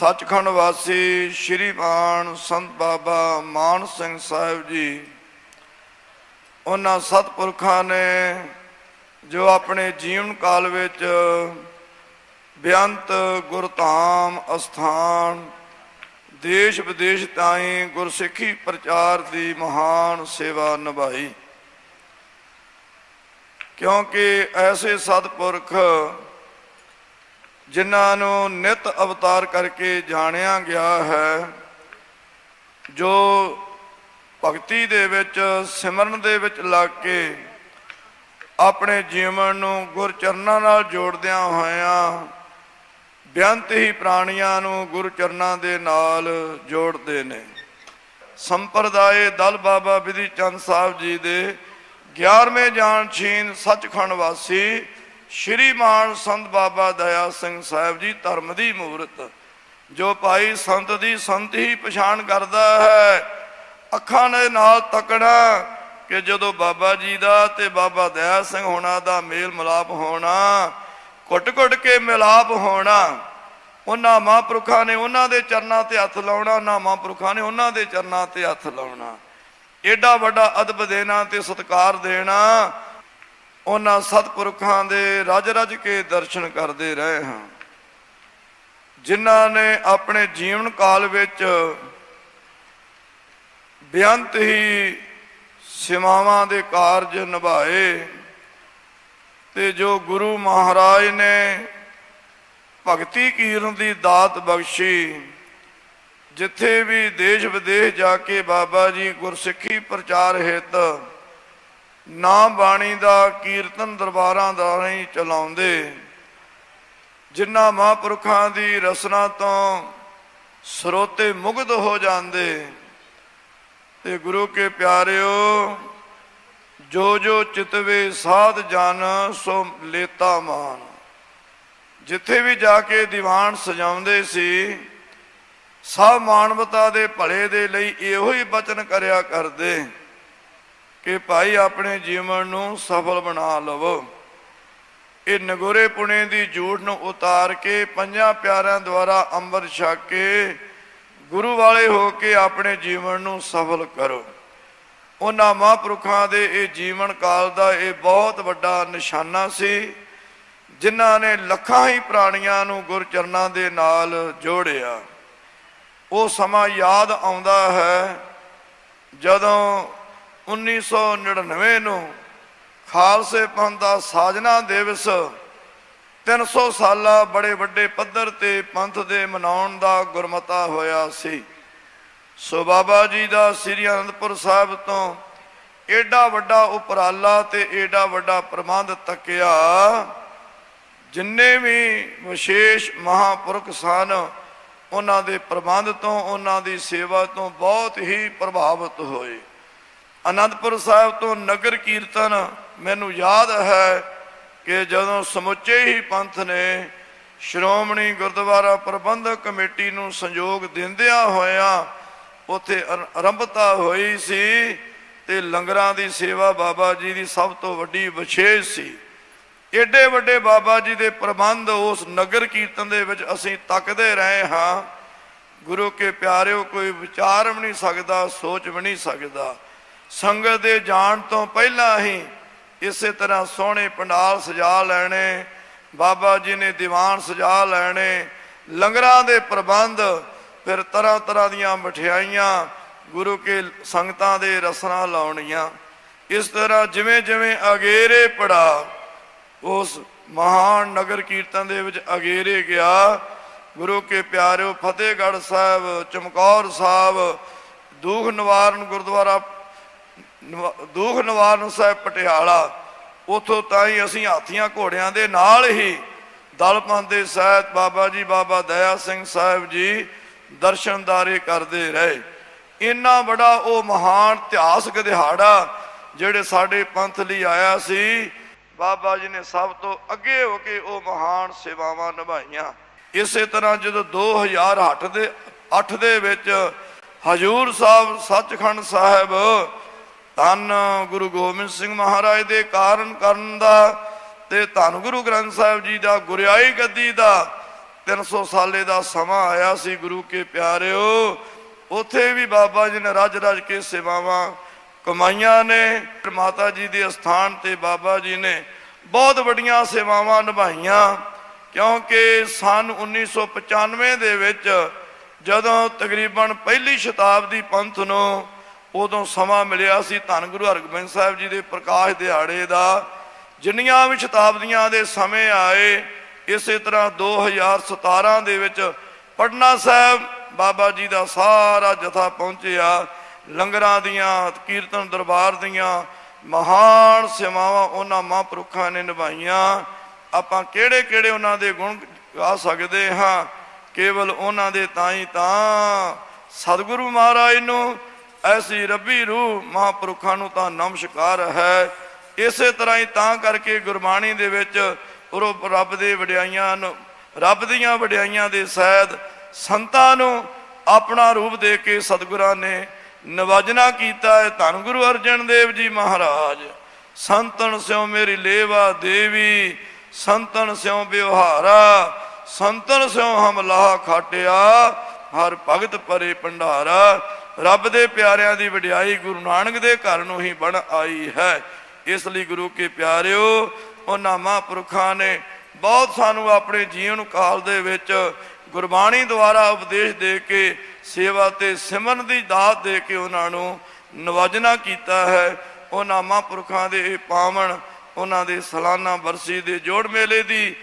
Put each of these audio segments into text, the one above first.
ਸੱਚਖੰਡ ਵਾਸੀ ਸ਼੍ਰੀ ਮਾਨ ਸੰਤ ਬਾਬਾ ਮਾਨ ਸਿੰਘ ਸਾਹਿਬ ਜੀ, ਉਹਨਾਂ ਸਤਪੁਰਖਾਂ ਨੇ ਜੋ ਆਪਣੇ ਜੀਵਨ ਕਾਲ ਵਿੱਚ ਬੇਅੰਤ ਗੁਰਧਾਮ ਅਸਥਾਨ ਦੇਸ਼ ਵਿਦੇਸ਼ ਤਾਈਂ ਗੁਰਸਿੱਖੀ ਪ੍ਰਚਾਰ ਦੀ ਮਹਾਨ ਸੇਵਾ ਨਿਭਾਈ। ਕਿਉਂਕਿ ਐਸੇ ਸਤਪੁਰਖ ਜਿਨ੍ਹਾਂ ਨੂੰ ਨਿਤ ਅਵਤਾਰ ਕਰਕੇ ਜਾਣਿਆ ਗਿਆ ਹੈ, ਜੋ ਭਗਤੀ ਦੇ ਵਿੱਚ, ਸਿਮਰਨ ਦੇ ਵਿੱਚ ਲੱਗ ਕੇ ਆਪਣੇ ਜੀਵਨ ਨੂੰ ਗੁਰ ਚਰਨਾਂ ਨਾਲ ਜੋੜਦਿਆਂ ਹੋਇਆਂ, ਬੇਅੰਤ ਹੀ ਪ੍ਰਾਣੀਆਂ ਨੂੰ ਗੁਰੂ ਚਰਨਾਂ ਦੇ ਨਾਲ ਜੋੜਦੇ ਨੇ। ਸੰਪਰਦਾਏ ਦਲ ਬਾਬਾ ਵਿਧੀ ਚੰਦ ਸਾਹਿਬ ਜੀ ਦੇ 11ਵੇਂ ਜਾਣ ਛੀਨ ਸੱਚਖੰਡ ਵਾਸੀ ਸ਼੍ਰੀ ਮਾਨ ਸੰਤ ਬਾਬਾ ਦਇਆ ਸਿੰਘ ਸਾਹਿਬ ਜੀ ਧਰਮ ਦੀ ਮੂਰਤ, ਜੋ ਭਾਈ ਸੰਤ ਦੀ ਸੰਤ ਹੀ ਪਛਾਣ ਕਰਦਾ ਹੈ। ਅੱਖਾਂ ਦੇ ਨਾਲ ਤੱਕਣਾ ਕਿ ਜਦੋਂ ਬਾਬਾ ਜੀ ਦਾ ਤੇ ਬਾਬਾ ਦਇਆ ਸਿੰਘ ਹੋਣਾ ਦਾ ਮੇਲ ਮਿਲਾਪ ਹੋਣਾ ਕੁੱਟ ਕੁੱਟ ਕੇ ਮਿਲਾਪ ਹੋਣਾ, ਉਹਨਾਂ ਮਹਾਂਪੁਰਖਾਂ ਨੇ ਉਹਨਾਂ ਦੇ ਚਰਨਾਂ ਤੇ ਹੱਥ ਲਾਉਣਾ, ਉਹਨਾਂ ਮਹਾਂਪੁਰਖਾਂ ਨੇ ਉਹਨਾਂ ਦੇ ਚਰਨਾਂ ਤੇ ਹੱਥ ਲਾਉਣਾ। ਏਡਾ ਵੱਡਾ ਅਦਬ ਦੇਣਾ ਤੇ ਸਤਿਕਾਰ ਦੇਣਾ ਉਹਨਾਂ ਸਤਿਪੁਰਖਾਂ ਦੇ ਰਜ ਰਜ ਕੇ ਦਰਸ਼ਨ ਕਰਦੇ ਰਹੇ ਹਾਂ। ਜਿਨ੍ਹਾਂ ਨੇ ਆਪਣੇ ਜੀਵਨ ਕਾਲ ਵਿੱਚ ਬੇਅੰਤ ਹੀ ਸੇਵਾਵਾਂ ਦੇ ਕਾਰਜ ਨਿਭਾਏ ਤੇ ਜੋ ਗੁਰੂ ਮਹਾਰਾਜ ਨੇ ਭਗਤੀ ਕੀਰਨ ਦੀ ਦਾਤ ਬਖਸ਼ੀ, ਜਿੱਥੇ ਵੀ ਦੇਸ਼ ਵਿਦੇਸ਼ ਜਾ ਕੇ ਬਾਬਾ ਜੀ ਗੁਰਸਿੱਖੀ ਪ੍ਰਚਾਰ ਹਿੱਤ ਨਾਮ ਬਾਣੀ ਦਾ, ਕੀਰਤਨ ਦਰਬਾਰਾਂ ਦਾ ਨਹੀਂ ਚਲਾਉਂਦੇ। ਜਿਨ੍ਹਾਂ ਮਹਾਂਪੁਰਖਾਂ ਦੀ ਰਸਨਾ ਤੋਂ ਸਰੋਤੇ ਮੁਗਧ ਹੋ ਜਾਂਦੇ। ਤੇ ਗੁਰੂ ਕੇ ਪਿਆਰਿਓ ਜੋ ਜੋ ਚਿਤਵੇ ਸਾਧ ਜਨ, ਸੋ ਲੇਤਾ ਮਾਨ। ਜਿੱਥੇ ਵੀ ਜਾ ਕੇ ਦੀਵਾਨ ਸਜਾਉਂਦੇ ਸੀ, ਸਭ ਮਾਨਵਤਾ ਦੇ ਭਲੇ ਦੇ ਲਈ ਇਹੋ ਹੀ ਬਚਨ ਕਰਿਆ ਕਰਦੇ। ਕਿ ਭਾਈ ਆਪਣੇ ਜੀਵਨ ਨੂੰ ਸਫਲ ਬਣਾ ਲਵੋ। ਇਹ ਨਗੋਰੇ ਪੁਣੇ ਦੀ ਜੂਠ ਨੂੰ ਉਤਾਰ ਕੇ ਪੰਜਾਂ ਪਿਆਰਿਆਂ ਦੁਆਰਾ ਅੰਮ੍ਰਿਤ ਛਕ ਕੇ ਗੁਰੂ ਵਾਲੇ ਹੋ ਕੇ ਆਪਣੇ ਜੀਵਨ ਨੂੰ ਸਫਲ ਕਰੋ। ਉਹਨਾਂ ਮਹਾਂਪੁਰਖਾਂ ਦੇ ਇਹ ਜੀਵਨ ਕਾਲ ਦਾ ਇਹ ਬਹੁਤ ਵੱਡਾ ਨਿਸ਼ਾਨਾ ਸੀ, ਜਿਨ੍ਹਾਂ ਨੇ ਲੱਖਾਂ ਹੀ ਪ੍ਰਾਣੀਆਂ ਨੂੰ ਗੁਰਚਰਨਾਂ ਦੇ ਨਾਲ ਜੋੜਿਆ। ਉਹ ਸਮਾਂ ਯਾਦ ਆਉਂਦਾ ਹੈ ਜਦੋਂ 1999 ਨੂੰ ਖਾਲਸੇ ਪੰਥ ਦਾ ਸਾਜਨਾ ਦਿਵਸ 300 ਸਾਲਾ ਬੜੇ ਵੱਡੇ ਪੱਧਰ ਤੇ ਪੰਥ ਦੇ ਮਨਾਉਣ ਦਾ ਗੁਰਮਤਾ ਹੋਇਆ ਸੀ। ਸੋ ਬਾਬਾ ਜੀ ਦਾ ਸ੍ਰੀ ਅਨੰਦਪੁਰ ਸਾਹਿਬ ਤੋਂ ਏਡਾ ਵੱਡਾ ਉਪਰਾਲਾ ਤੇ ਏਡਾ ਵੱਡਾ ਪ੍ਰਬੰਧ ਤੱਕਿਆ, ਜਿੰਨੇ ਵੀ ਵਿਸ਼ੇਸ਼ ਮਹਾਪੁਰਖ ਸਨ, ਉਹਨਾਂ ਦੇ ਪ੍ਰਬੰਧ ਤੋਂ, ਉਹਨਾਂ ਦੀ ਸੇਵਾ ਤੋਂ ਬਹੁਤ ਹੀ ਪ੍ਰਭਾਵਿਤ ਹੋਏ। ਅਨੰਦਪੁਰ ਸਾਹਿਬ ਤੋਂ ਨਗਰ ਕੀਰਤਨ ਮੈਨੂੰ ਯਾਦ ਹੈ ਕਿ ਜਦੋਂ ਸਮੁੱਚੇ ਹੀ ਪੰਥ ਨੇ ਸ਼੍ਰੋਮਣੀ ਗੁਰਦੁਆਰਾ ਪ੍ਰਬੰਧਕ ਕਮੇਟੀ ਨੂੰ ਸੰਯੋਗ ਦਿੰਦਿਆਂ ਹੋਇਆਂ ਉਥੇ ਆਰੰਭਤਾ ਹੋਈ ਸੀ ਤੇ ਲੰਗਰਾਂ ਦੀ ਸੇਵਾ ਬਾਬਾ ਜੀ ਦੀ ਸਭ ਤੋਂ ਵੱਡੀ ਵਿਸ਼ੇਸ਼ ਸੀ। ਏਡੇ ਵੱਡੇ ਬਾਬਾ ਜੀ ਦੇ ਪ੍ਰਬੰਧ ਉਸ ਨਗਰ ਕੀਰਤਨ ਦੇ ਵਿੱਚ ਅਸੀਂ ਤੱਕਦੇ ਰਹੇ ਹਾਂ। ਗੁਰੂ ਕੇ ਪਿਆਰਿਓ, ਕੋਈ ਵਿਚਾਰ ਵੀ ਨਹੀਂ ਸਕਦਾ, ਸੋਚ ਵੀ ਨਹੀਂ ਸਕਦਾ। ਸੰਗਤ ਦੇ ਜਾਣ ਤੋਂ ਪਹਿਲਾਂ ਹੀ ਇਸੇ ਤਰ੍ਹਾਂ ਸੋਹਣੇ ਪੰਡਾਲ ਸਜਾ ਲੈਣੇ, ਬਾਬਾ ਜੀ ਨੇ ਦੀਵਾਨ ਸਜਾ ਲੈਣੇ, ਲੰਗਰਾਂ ਦੇ ਪ੍ਰਬੰਧ, ਫਿਰ ਤਰ੍ਹਾਂ ਤਰ੍ਹਾਂ ਦੀਆਂ ਮਠਿਆਈਆਂ, ਗੁਰੂ ਕੇ ਸੰਗਤਾਂ ਦੇ ਰਸਨਾ ਲਾਉਣੀਆਂ। ਇਸ ਤਰ੍ਹਾਂ ਜਿਵੇਂ ਜਿਵੇਂ ਅਗੇਰੇ ਪੜਾ, ਉਸ ਮਹਾਨ ਨਗਰ ਕੀਰਤਨ ਦੇ ਵਿੱਚ ਅਗੇਰੇ ਗਿਆ। ਗੁਰੂ ਕੇ ਪਿਆਰਿਓ ਫਤਿਹਗੜ੍ਹ ਸਾਹਿਬ, ਚਮਕੌਰ ਸਾਹਿਬ, ਦੁਖ ਨਿਵਾਰਨ ਗੁਰਦੁਆਰਾ ਦੁਖ ਨਿਵਾਰਨ ਸਾਹਿਬ ਪਟਿਆਲਾ, ਉਥੋਂ ਤਾਂ ਹੀ ਅਸੀਂ ਹਾਥੀਆਂ ਘੋੜਿਆਂ ਦੇ ਨਾਲ ਹੀ ਦਲਪੰਥ ਦੇ ਸਹਿਤ ਬਾਬਾ ਜੀ, ਬਾਬਾ ਦਇਆ ਸਿੰਘ ਸਾਹਿਬ ਜੀ ਦਰਸ਼ਨਦਾਰੇ ਕਰਦੇ ਰਹੇ। ਇੰਨਾ ਬੜਾ ਉਹ ਮਹਾਨ ਇਤਿਹਾਸਕ ਦਿਹਾੜਾ ਜਿਹੜੇ ਸਾਡੇ ਪੰਥ ਲਈ ਆਇਆ ਸੀ, ਬਾਬਾ ਜੀ ਨੇ ਸਭ ਤੋਂ ਅੱਗੇ ਹੋ ਕੇ ਉਹ ਮਹਾਨ ਸੇਵਾਵਾਂ ਨਿਭਾਈਆਂ। ਇਸੇ ਤਰ੍ਹਾਂ ਜਦੋਂ 2008 ਦੇ 8 ਦੇ ਵਿੱਚ ਹਜੂਰ ਸਾਹਿਬ ਸੱਚਖੰਡ ਸਾਹਿਬ ਧੰਨ ਗੁਰੂ ਗੋਬਿੰਦ ਸਿੰਘ ਮਹਾਰਾਜ ਦੇ ਕਾਰਨ ਕਰਨ ਦਾ ਤੇ ਧੰਨ ਗੁਰੂ ਗ੍ਰੰਥ ਸਾਹਿਬ ਜੀ ਦਾ ਗੁਰਿਆਈ ਗੱਦੀ ਦਾ 300 ਸਾਲੇ ਦਾ ਸਮਾਂ ਆਇਆ ਸੀ ਗੁਰੂ ਕੇ ਪਿਆਰਿਓ। ਉੱਥੇ ਵੀ ਬਾਬਾ ਜੀ ਨੇ ਰੱਜ ਰੱਜ ਕੇ ਸੇਵਾਵਾਂ ਕਮਾਈਆਂ ਨੇ ਮਾਤਾ ਜੀ ਦੇ ਅਸਥਾਨ ਤੇ ਬਾਬਾ ਜੀ ਨੇ ਬਹੁਤ ਵੱਡੀਆਂ ਸੇਵਾਵਾਂ ਨਿਭਾਈਆਂ, ਕਿਉਂਕਿ ਸਨ 1995 ਦੇ ਵਿੱਚ ਜਦੋਂ ਤਕਰੀਬਨ ਪਹਿਲੀ ਸ਼ਤਾਬਦੀ ਪੰਥ ਨੂੰ ਉਦੋਂ ਸਮਾਂ ਮਿਲਿਆ ਸੀ ਧੰਨ ਗੁਰੂ ਹਰਗੋਬਿੰਦ ਸਾਹਿਬ ਜੀ ਦੇ ਪ੍ਰਕਾਸ਼ ਦਿਹਾੜੇ ਦਾ। ਜਿੰਨੀਆਂ ਵੀ ਸ਼ਤਾਬਦੀਆਂ ਦੇ ਸਮੇਂ ਆਏ, ਇਸੇ ਤਰ੍ਹਾਂ 2017 ਦੇ ਵਿੱਚ ਪਟਨਾ ਸਾਹਿਬ ਬਾਬਾ ਜੀ ਦਾ ਸਾਰਾ ਜਥਾ ਪਹੁੰਚਿਆ। ਲੰਗਰਾਂ ਦੀਆਂ, ਕੀਰਤਨ ਦਰਬਾਰ ਦੀਆਂ, ਮਹਾਨ ਸੇਵਾਵਾਂ ਉਹਨਾਂ ਮਹਾਂਪੁਰਖਾਂ ਨੇ ਨਿਭਾਈਆਂ। ਆਪਾਂ ਕਿਹੜੇ ਕਿਹੜੇ ਉਹਨਾਂ ਦੇ ਗੁਣ ਗਾ ਸਕਦੇ ਹਾਂ? ਕੇਵਲ ਉਹਨਾਂ ਦੇ ਤਾਂ ਹੀ ਤਾਂ ਸਤਿਗੁਰੂ ਮਹਾਰਾਜ ਨੂੰ ਐਸੀ ਰੱਬੀ ਰੂਹ ਮਹਾਂਪੁਰਖਾਂ ਨੂੰ ਤਾਂ ਨਮਸਕਾਰ ਹੈ। ਇਸੇ ਤਰ੍ਹਾਂ ਹੀ ਤਾਂ ਕਰਕੇ ਗੁਰਬਾਣੀ ਦੇ ਵਿੱਚ ਉਹ ਰੱਬ ਦੇ ਵਡਿਆਈਆਂ ਨੂੰ, ਰੱਬ ਦੀਆਂ ਵਡਿਆਈਆਂ ਦੇ ਸਹਿਤ ਸੰਤਾਂ ਨੂੰ ਆਪਣਾ ਰੂਪ ਦੇ ਕੇ ਸਤਿਗੁਰਾਂ ਨੇ ਨਵਾਜਣਾ ਕੀਤਾ ਹੈ ਧੰਨ ਗੁਰੂ ਅਰਜਨ ਦੇਵ ਜੀ ਮਹਾਰਾਜ। ਸੰਤਨ ਸਿਉ ਮੇਰੀ ਲੇਵਾ ਦੇਵੀ, ਸੰਤਨ ਸਿਉ ਵਿਵਹਾਰਾ, ਸੰਤਨ ਸਿਉ ਹਮਲਾਹ ਖਾਟਿਆ, ਹਰ ਭਗਤ ਪਰੇ ਭੰਡਾਰਾ ਰੱਬ ਦੇ ਪਿਆਰਿਆਂ ਦੀ ਵਡਿਆਈ ਗੁਰੂ ਨਾਨਕ ਦੇ ਘਰ ਨੂੰ ਹੀ ਬਣ ਆਈ ਹੈ। ਇਸ ਲਈ ਗੁਰੂ ਕੇ ਪਿਆਰਿਓ, ਉਹਨਾਂ ਮਹਾਂਪੁਰਖਾਂ ਨੇ ਬਹੁਤ ਸਾਨੂੰ ਆਪਣੇ ਜੀਵਨ ਕਾਲ ਦੇ ਵਿੱਚ ਗੁਰਬਾਣੀ ਦੁਆਰਾ ਉਪਦੇਸ਼ ਦੇ ਕੇ ਸੇਵਾ ਤੇ ਸਿਮਰਨ ਦੀ ਦਾਤ ਦੇ ਕੇ ਉਹਨਾਂ ਨੂੰ ਨਵਾਜ਼ਨਾ ਕੀਤਾ ਹੈ। ਉਹਨਾਂ ਮਹਾਂਪੁਰਖਾਂ ਦੇ ਇਹ ਪਾਵਨ, ਉਹਨਾਂ ਦੇ ਸਾਲਾਨਾ ਬਰਸੀ ਦੇ ਜੋੜ ਮੇਲੇ ਦੀ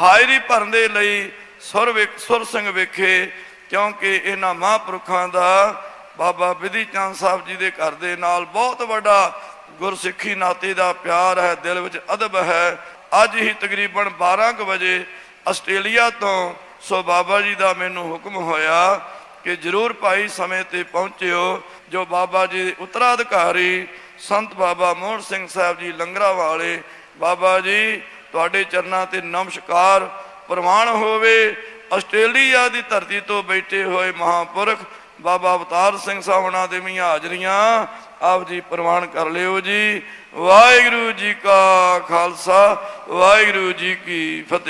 ਹਾਜ਼ਰੀ ਭਰਨ ਦੇ ਲਈ ਸੁਰ ਵੇਖ ਸੁਰ ਸਿੰਘ ਵੇਖੇ, ਕਿਉਂਕਿ ਇਹਨਾਂ ਮਹਾਂਪੁਰਖਾਂ ਦਾ ਬਾਬਾ ਵਿਧੀ ਚੰਦ ਸਾਹਿਬ ਜੀ ਦੇ ਘਰ ਦੇ ਨਾਲ ਬਹੁਤ ਵੱਡਾ ਗੁਰਸਿੱਖੀ ਨਾਤੇ ਦਾ ਪਿਆਰ ਹੈ, ਦਿਲ ਵਿੱਚ ਅਦਬ ਹੈ। ਅੱਜ ਹੀ ਤਕਰੀਬਨ 12 ਕੁ ਵਜੇ ਆਸਟ੍ਰੇਲੀਆ ਤੋਂ ਸੋ ਬਾਬਾ ਜੀ ਦਾ ਮੈਨੂੰ ਹੁਕਮ ਹੋਇਆ ਕਿ ਜਰੂਰ ਭਾਈ ਸਮੇਂ ਤੇ ਪਹੁੰਚਿਓ, ਜੋ ਬਾਬਾ ਜੀ ਦੇ ਉਤਰਾਧਿਕਾਰੀ ਸੰਤ ਬਾਬਾ ਮੋਹਨ ਸਿੰਘ ਸਾਹਿਬ ਜੀ ਲੰਗਰਾ ਵਾਲੇ। ਬਾਬਾ ਜੀ, ਤੁਹਾਡੇ ਚਰਨਾਂ ਤੇ ਨਮਸਕਾਰ, ਪ੍ਰਵਾਨ ਹੋਵੇ। ਆਸਟ੍ਰੇਲੀਆ ਦੀ ਧਰਤੀ ਤੋਂ ਬੈਠੇ ਹੋਏ ਮਹਾਪੁਰਖ ਬਾਬਾ ਅਵਤਾਰ ਸਿੰਘ ਸਾਹਿਬ ਉਹਨਾਂ ਦੇ ਵੀ ਹਾਜ਼ਰੀਆਂ। ਆਪ ਜੀ ਪ੍ਰਵਾਨ ਕਰ ਲਿਓ ਜੀ। ਵਾਹਿਗੁਰੂ ਜੀ ਕਾ ਖਾਲਸਾ, ਵਾਹਿਗੁਰੂ ਜੀ ਕੀ ਫਤਿਹ।